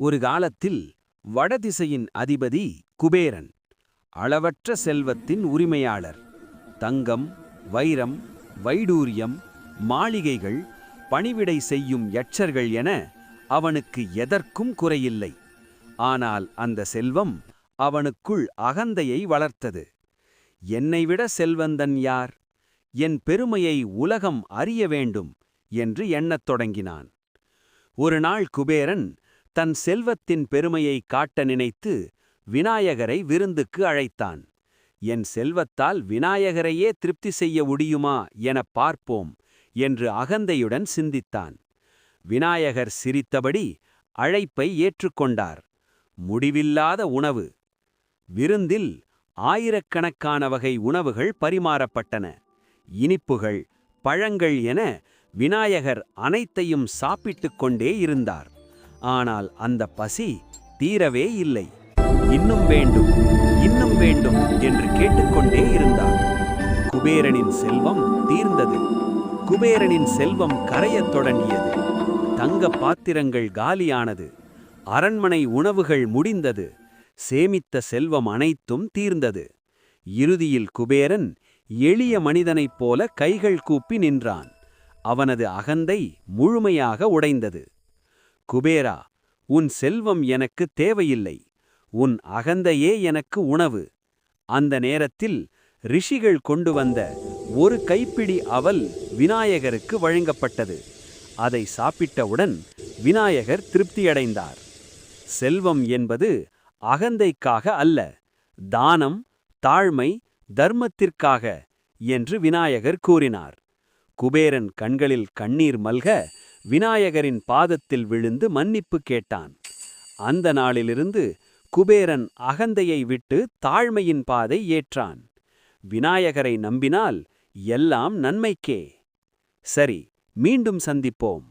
ஒரு காலத்தில் வடதிசையின் அதிபதி குபேரன் அளவற்ற செல்வத்தின் உரிமையாளர். தங்கம் வைரம் வைடூரியம் மாளிகைகள் பணிவிடை செய்யும் யட்சர்கள் என அவனுக்கு எதற்கும் குறையில்லை. ஆனால் அந்த செல்வம் அவனுக்குள் அகந்தையை வளர்த்தது. என்னைவிட செல்வந்தன் யார்? என் பெருமையை உலகம் அறிய வேண்டும் என்று எண்ணத் தொடங்கினான். ஒரு நாள் குபேரன் தன் செல்வத்தின் பெருமையை காட்ட நினைத்து விநாயகரை விருந்துக்கு அழைத்தான். என் செல்வத்தால் விநாயகரையே திருப்தி செய்ய முடியுமா எனப் பார்ப்போம் என்று அகந்தையுடன் சிந்தித்தான். விநாயகர் சிரித்தபடி அழைப்பை ஏற்றுக்கொண்டார். முடிவில்லாத உணவு. விருந்தில் ஆயிரக்கணக்கான வகை உணவுகள் பரிமாறப்பட்டன. இனிப்புகள் பழங்கள் என விநாயகர் அனைத்தையும் சாப்பிட்டுக் கொண்டே இருந்தார். ஆனால் அந்த பசி தீரவே இல்லை. இன்னும் வேண்டும் இன்னும் வேண்டும் என்று கேட்டுக்கொண்டே இருந்தார் குபேரனின் செல்வம் தீர்ந்தது. குபேரனின் செல்வம் கரையத் தொடங்கியது. தங்க பாத்திரங்கள் காலியானது. அரண்மனை உணவுகள் முடிந்தது. சேமித்த செல்வம் அனைத்தும் தீர்ந்தது. இறுதியில் குபேரன் எளிய மனிதனைப் போல கைகள் கூப்பி நின்றான். அவனது அகந்தை முழுமையாக உடைந்தது. குபேரா உன் செல்வம் எனக்கு தேவையில்லை உன் அகந்தையே எனக்கு உணவு. அந்த நேரத்தில் ரிஷிகள் கொண்டு வந்த ஒரு கைப்பிடி அவல் விநாயகருக்கு வழங்கப்பட்டது. அதை சாப்பிட்டவுடன் விநாயகர் திருப்தியடைந்தார். செல்வம் என்பது அகந்தைக்காக அல்ல தானம் தாழ்மை தர்மத்திற்காக என்று விநாயகர் கூறினார். குபேரன் கண்களில் கண்ணீர் மல்க விநாயகரின் பாதத்தில் விழுந்து மன்னிப்பு கேட்டான். அந்த நாளிலிருந்து குபேரன் அகந்தையை விட்டு தாழ்மையின் பாதை ஏற்றான். விநாயகரை நம்பினால் எல்லாம் நன்மைக்கே. சரி மீண்டும் சந்திப்போம்.